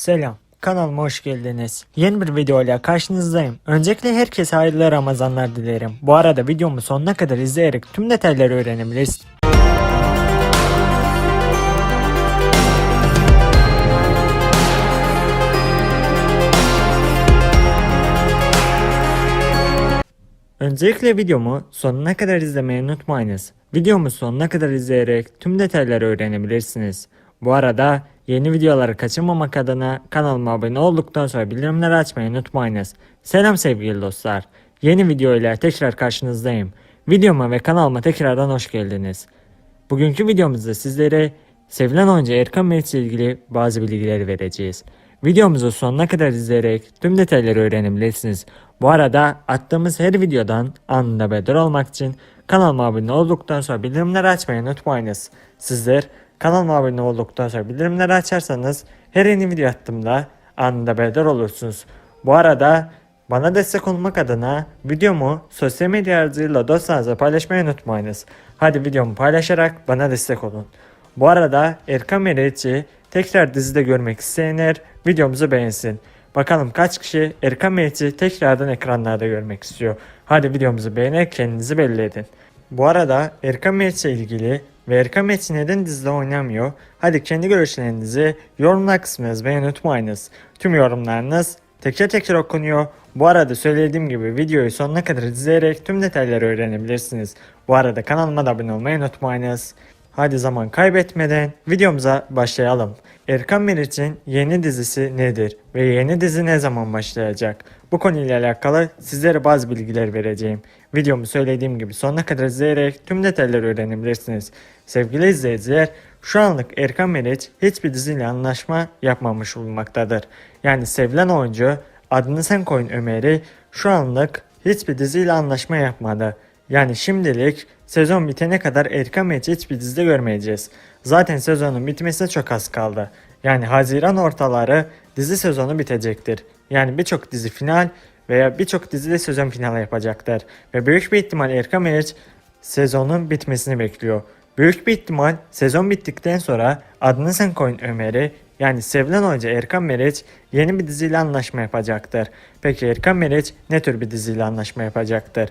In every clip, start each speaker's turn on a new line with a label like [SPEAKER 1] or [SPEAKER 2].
[SPEAKER 1] Selam. Kanalıma hoş geldiniz. Yeni bir video ile karşınızdayım. Öncelikle herkese hayırlı Ramazanlar dilerim. Bu arada videomu sonuna kadar izleyerek tüm detayları öğrenebilirsiniz. Öncelikle videomu sonuna kadar izlemeyi unutmayınız. Videomu sonuna kadar izleyerek tüm detayları öğrenebilirsiniz. Bu arada yeni videoları kaçırmamak adına kanalıma abone olduktan sonra bildirimleri açmayı unutmayınız. Selam sevgili dostlar. Yeni video ile tekrar karşınızdayım. Videoma ve kanalıma tekrardan hoş geldiniz. Bugünkü videomuzda sizlere sevilen oyuncu Erkan Meriç ile ilgili bazı bilgileri vereceğiz. Videomuzu sonuna kadar izleyerek tüm detayları öğrenebilirsiniz. Bu arada attığımız her videodan anında haberdar olmak için kanalıma abone olduktan sonra bildirimleri açmayı unutmayınız. Sizler kanalıma abone olduktan sonra bildirimleri açarsanız her yeni video attığımda anında haberdar olursunuz. Bu arada bana destek olmak adına videomu sosyal medya aracılığıyla dostlarınızla paylaşmayı unutmayınız. Hadi videomu paylaşarak bana destek olun. Bu arada Erkan Meriç'i tekrar dizide görmek isteyenler videomuzu beğensin. Bakalım kaç kişi Erkan Meriç'i tekrardan ekranlarda görmek istiyor. Hadi videomuzu beğenerek kendinizi belli edin. Bu arada Erkan Meriç'le ilgili ve Erkan Meriç neden dizide oynamıyor? Hadi kendi görüşlerinizi yorumlar kısmına yazmayı unutmayınız. Tüm yorumlarınız teker teker okunuyor. Bu arada söylediğim gibi videoyu sonuna kadar izleyerek tüm detayları öğrenebilirsiniz. Bu arada kanalıma da abone olmayı unutmayınız. Hadi zaman kaybetmeden videomuza başlayalım. Erkan Meriç'in yeni dizisi nedir ve yeni dizi ne zaman başlayacak? Bu konuyla alakalı sizlere bazı bilgiler vereceğim. Videomu söylediğim gibi sonuna kadar izleyerek tüm detayları öğrenebilirsiniz. Sevgili izleyiciler, şu anlık Erkan Meriç hiçbir diziyle anlaşma yapmamış bulunmaktadır. Yani sevilen oyuncu adını sen koyun Ömer'i şu anlık hiçbir diziyle anlaşma yapmadı. Yani şimdilik sezon bitene kadar Erkan Meriç'i hiçbir dizide görmeyeceğiz. Zaten sezonun bitmesine çok az kaldı. Yani Haziran ortaları dizi sezonu bitecektir. Yani birçok dizi final veya birçok dizide sezon finali yapacaktır. Ve büyük bir ihtimal Erkan Meriç sezonun bitmesini bekliyor. Büyük bir ihtimal sezon bittikten sonra adını sen koyun Ömer'i yani sevilen oyuncu Erkan Meriç yeni bir diziyle anlaşma yapacaktır. Peki Erkan Meriç ne tür bir diziyle anlaşma yapacaktır?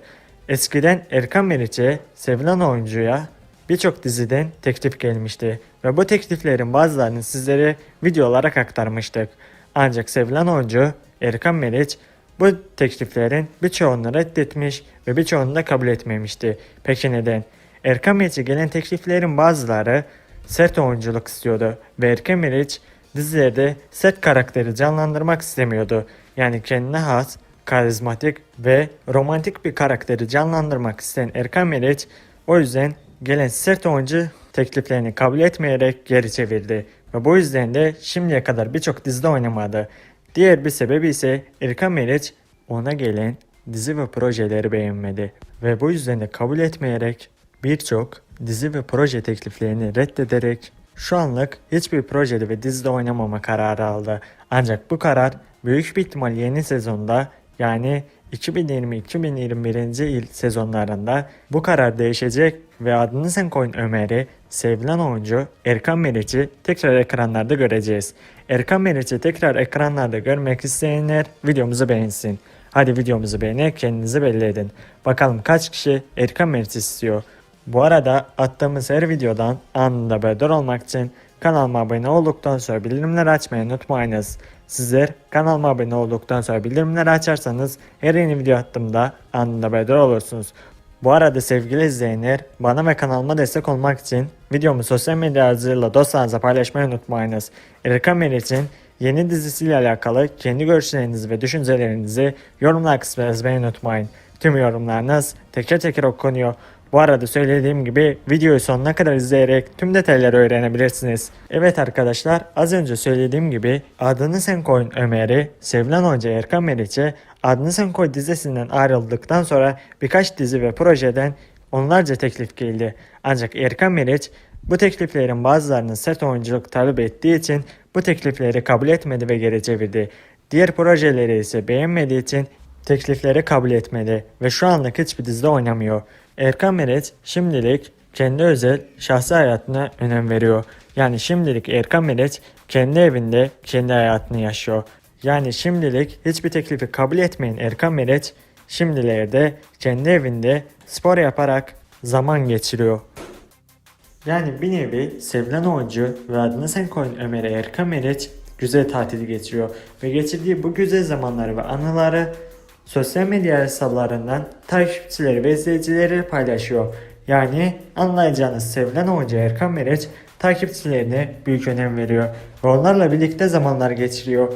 [SPEAKER 1] Eskiden Erkan Meriç'e sevilen oyuncuya birçok diziden teklif gelmişti ve bu tekliflerin bazılarını sizlere video olarak aktarmıştık. Ancak sevilen oyuncu Erkan Meriç bu tekliflerin birçoğunu reddetmiş ve birçoğunu da kabul etmemişti. Peki neden? Erkan Meriç'e gelen tekliflerin bazıları sert oyunculuk istiyordu ve Erkan Meriç dizilerde sert karakteri canlandırmak istemiyordu. Yani kendine has, karizmatik ve romantik bir karakteri canlandırmak isteyen Erkan Meriç o yüzden gelen sert oyuncu tekliflerini kabul etmeyerek geri çevirdi ve bu yüzden de şimdiye kadar birçok dizide oynamadı. Diğer bir sebebi ise Erkan Meriç ona gelen dizi ve projeleri beğenmedi ve bu yüzden de kabul etmeyerek birçok dizi ve proje tekliflerini reddederek şu anlık hiçbir projede ve dizide oynamama kararı aldı. Ancak bu karar büyük bir ihtimal yeni sezonda yani 2020-2021. yıl sezonlarında bu karar değişecek ve adını sen koyun Ömer'i sevilen oyuncu Erkan Meriç'i tekrar ekranlarda göreceğiz. Erkan Meriç'i tekrar ekranlarda görmek isteyenler videomuzu beğensin. Hadi videomuzu beğenerek kendinizi belli edin. Bakalım kaç kişi Erkan Meriç istiyor. Bu arada attığımız her videodan anında haberdar olmak için kanalıma abone olduktan sonra bildirimleri açmayı unutmayınız. Sizler kanalıma abone olduktan sonra bildirimleri açarsanız her yeni video attığımda anında haberdar olursunuz. Bu arada sevgili izleyenler bana ve kanalıma destek olmak için videomu sosyal medya aracılığıyla dostlarınızla paylaşmayı unutmayınız. Erkan Meriç'in yeni dizisiyle alakalı kendi görüşlerinizi ve düşüncelerinizi yorumlar kısmına yazmayı unutmayın. Tüm yorumlarınız teker teker okunuyor. Bu arada söylediğim gibi videoyu sonuna kadar izleyerek tüm detayları öğrenebilirsiniz. Evet arkadaşlar az önce söylediğim gibi Adını Sen Koyun Ömer'i sevilen oyuncu Erkan Meriç'e Adını Sen Koy dizisinden ayrıldıktan sonra birkaç dizi ve projeden onlarca teklif geldi. Ancak Erkan Meriç bu tekliflerin bazılarının sert oyunculuk talep ettiği için bu teklifleri kabul etmedi ve geri çevirdi. Diğer projeleri ise beğenmediği için teklifleri kabul etmedi ve şu anlık hiçbir dizide oynamıyor. Erkan Meriç şimdilik kendi özel şahsi hayatına önem veriyor. Yani şimdilik Erkan Meriç kendi evinde kendi hayatını yaşıyor. Yani şimdilik hiçbir teklifi kabul etmeyen Erkan Meriç şimdilerde kendi evinde spor yaparak zaman geçiriyor. Yani bir nevi sevilen oyuncu ve adını sen koyun Ömer'e Erkan Meriç güzel tatil geçiriyor. Ve geçirdiği bu güzel zamanları ve anıları sosyal medya hesaplarından takipçileri ve izleyicileri paylaşıyor. Yani anlayacağınız sevilen oyuncu Erkan Meriç takipçilerine büyük önem veriyor. Ve onlarla birlikte zamanlar geçiriyor.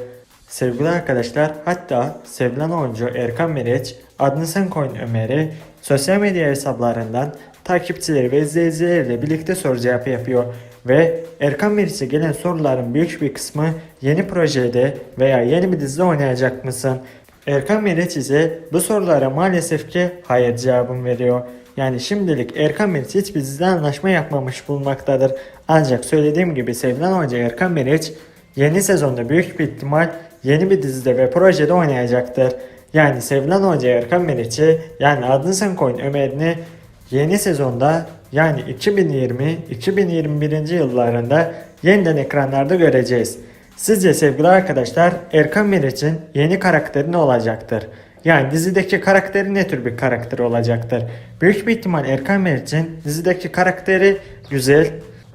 [SPEAKER 1] Sevgili arkadaşlar hatta sevilen oyuncu Erkan Meriç adını sen koyun Ömer'i sosyal medya hesaplarından takipçileri ve izleyicileriyle birlikte soru cevap yapıyor. Ve Erkan Meriç'e gelen soruların büyük bir kısmı yeni projede veya yeni bir dizide oynayacak mısın? Erkan Meriç ise bu sorulara maalesef ki hayır cevabını veriyor. Yani şimdilik Erkan Meriç hiçbir dizide anlaşma yapmamış bulunmaktadır. Ancak söylediğim gibi sevilen oyuncu Erkan Meriç yeni sezonda büyük bir ihtimal yeni bir dizide ve projede oynayacaktır. Yani sevilen oyuncu Erkan Meriç'i yani adını sen koyun Ömer'ini yeni sezonda yani 2020-2021. yıllarında yeniden ekranlarda göreceğiz. Sizce sevgili arkadaşlar Erkan Meriç'in yeni karakteri ne olacaktır? Yani dizideki karakteri ne tür bir karakter olacaktır? Büyük bir ihtimal Erkan Meriç'in dizideki karakteri güzel,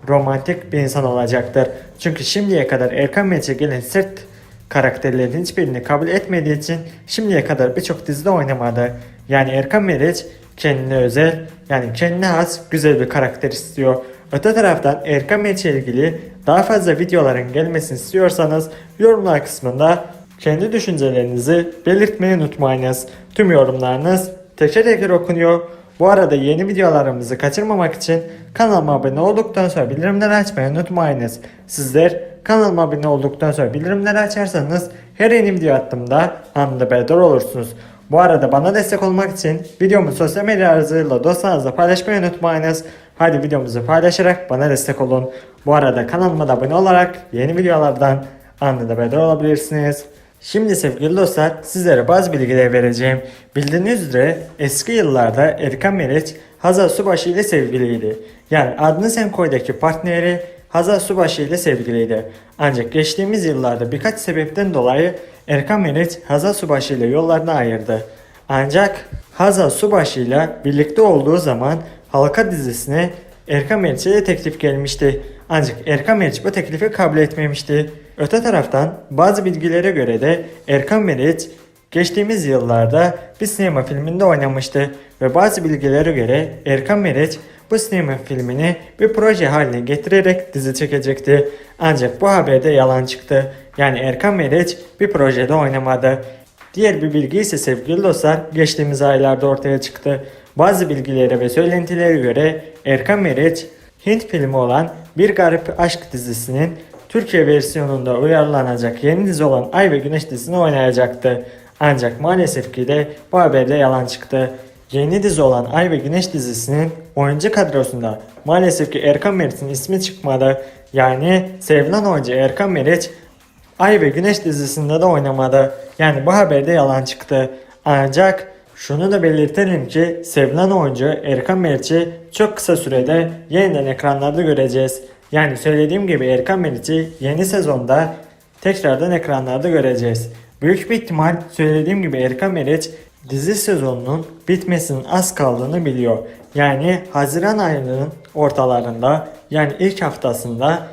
[SPEAKER 1] romantik bir insan olacaktır. Çünkü şimdiye kadar Erkan Meriç'e gelen sert karakterlerin hiçbirini kabul etmediği için şimdiye kadar birçok dizide oynamadı. Yani Erkan Meriç kendine özel yani kendine has güzel bir karakter istiyor. Öte taraftan Erkan Meriç ile ilgili daha fazla videoların gelmesini istiyorsanız yorumlar kısmında kendi düşüncelerinizi belirtmeyi unutmayınız. Tüm yorumlarınız teker teker okunuyor. Bu arada yeni videolarımızı kaçırmamak için kanalıma abone olduktan sonra bildirimleri açmayı unutmayınız. Sizler kanalıma abone olduktan sonra bildirimleri açarsanız her yeni video attığımda anında haberdar olursunuz. Bu arada bana destek olmak için videomu sosyal medya aracılığıyla dostlarınızla paylaşmayı unutmayınız. Hadi videomuzu paylaşarak bana destek olun. Bu arada kanalıma da abone olarak yeni videolardan anında haberdar olabilirsiniz. Şimdi sevgili dostlar sizlere bazı bilgiler vereceğim. Bildiğiniz üzere eski yıllarda Erkan Meriç Hazal Subaşı ile sevgiliydi. Yani adını sen koydaki partneri Hazal Subaşı ile sevgiliydi. Ancak geçtiğimiz yıllarda birkaç sebepten dolayı Erkan Meriç Hazal Subaşı ile yollarını ayırdı. Ancak Hazal Subaşı ile birlikte olduğu zaman Halka dizisine Erkan Meriç'e de teklif gelmişti. Ancak Erkan Meriç bu teklifi kabul etmemişti. Öte taraftan bazı bilgilere göre de Erkan Meriç geçtiğimiz yıllarda bir sinema filminde oynamıştı ve bazı bilgilere göre Erkan Meriç bu sinema filmini bir proje haline getirerek dizi çekecekti. Ancak bu haberde yalan çıktı. Yani Erkan Meriç bir projede oynamadı. Diğer bir bilgi ise sevgili dostlar geçtiğimiz aylarda ortaya çıktı. Bazı bilgilere ve söylentilere göre Erkan Meriç Hint filmi olan Bir Garip Aşk dizisinin Türkiye versiyonunda uyarlanacak yeni dizi olan Ay ve Güneş dizisini oynayacaktı. Ancak maalesef ki de bu haberde yalan çıktı. Yeni dizi olan Ay ve Güneş dizisinin oyuncu kadrosunda maalesef ki Erkan Meriç'in ismi çıkmadı. Yani sevilen oyuncu Erkan Meriç Ay ve Güneş dizisinde de oynamadı. Yani bu haberde yalan çıktı. Ancak şunu da belirtelim ki sevilen oyuncu Erkan Meriç'i çok kısa sürede yeniden ekranlarda göreceğiz. Yani söylediğim gibi Erkan Meriç'i yeni sezonda tekrardan ekranlarda göreceğiz. Büyük bir ihtimal söylediğim gibi Erkan Meriç dizi sezonunun bitmesinin az kaldığını biliyor. Yani Haziran ayının ortalarında yani ilk haftasında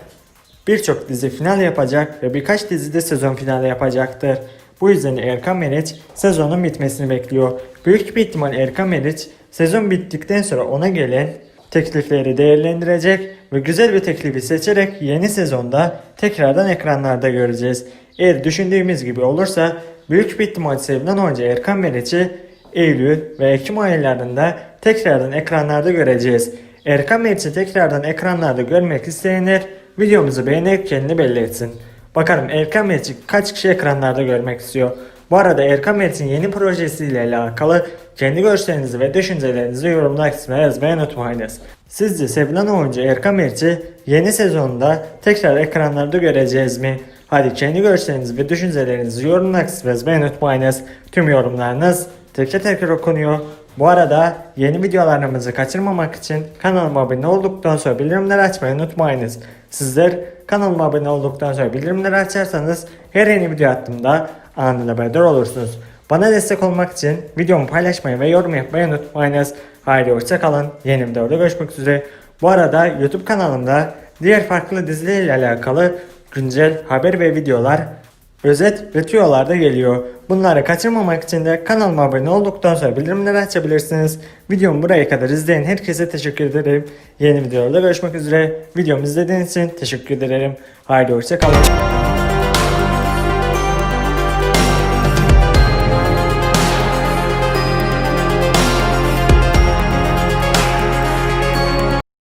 [SPEAKER 1] Birçok dizi final yapacak ve birkaç dizide sezon finali yapacaktır. Bu yüzden Erkan Meriç sezonun bitmesini bekliyor. Büyük bir ihtimal Erkan Meriç sezon bittikten sonra ona gelen teklifleri değerlendirecek ve güzel bir teklifi seçerek yeni sezonda tekrardan ekranlarda göreceğiz. Eğer düşündüğümüz gibi olursa büyük bir ihtimal sevilen oyuncu Erkan Meriç'i Eylül ve Ekim aylarında tekrardan ekranlarda göreceğiz. Erkan Meriç'i tekrardan ekranlarda görmek isteyenler videomuzu beğenerek kendini belli etsin. Bakalım Erkan Meriç'i kaç kişi ekranlarda görmek istiyor. Bu arada Erkan Meriç'in yeni projesiyle alakalı kendi görüşlerinizi ve düşüncelerinizi yorumlar kısmına yazmayı unutmayınız. Sizce sevilen oyuncu Erkan Meriç'i yeni sezonda tekrar ekranlarda göreceğiz mi? Hadi kendi görüşlerinizi ve düşüncelerinizi yorumlar kısmına yazmayı unutmayınız. Tüm yorumlarınız teker teker okunuyor. Bu arada yeni videolarımızı kaçırmamak için kanalıma abone olduktan sonra bildirimleri açmayı unutmayınız. Sizler kanalıma abone olduktan sonra bildirimleri açarsanız her yeni video attığımda anında haberdar olursunuz. Bana destek olmak için videomu paylaşmayı ve yorum yapmayı unutmayınız. Haydi hoşçakalın. Yeni videoda görüşmek üzere. Bu arada YouTube kanalımda diğer farklı dizilerle alakalı güncel haber ve videolar özet ve tüyolar geliyor. Bunları kaçırmamak için de kanalıma abone olduktan sonra bildirimleri açabilirsiniz. Videomu buraya kadar izleyen herkese teşekkür ederim. Yeni videolarda görüşmek üzere. Videomu izlediğiniz için teşekkür ederim. Haydi hoşçakalın.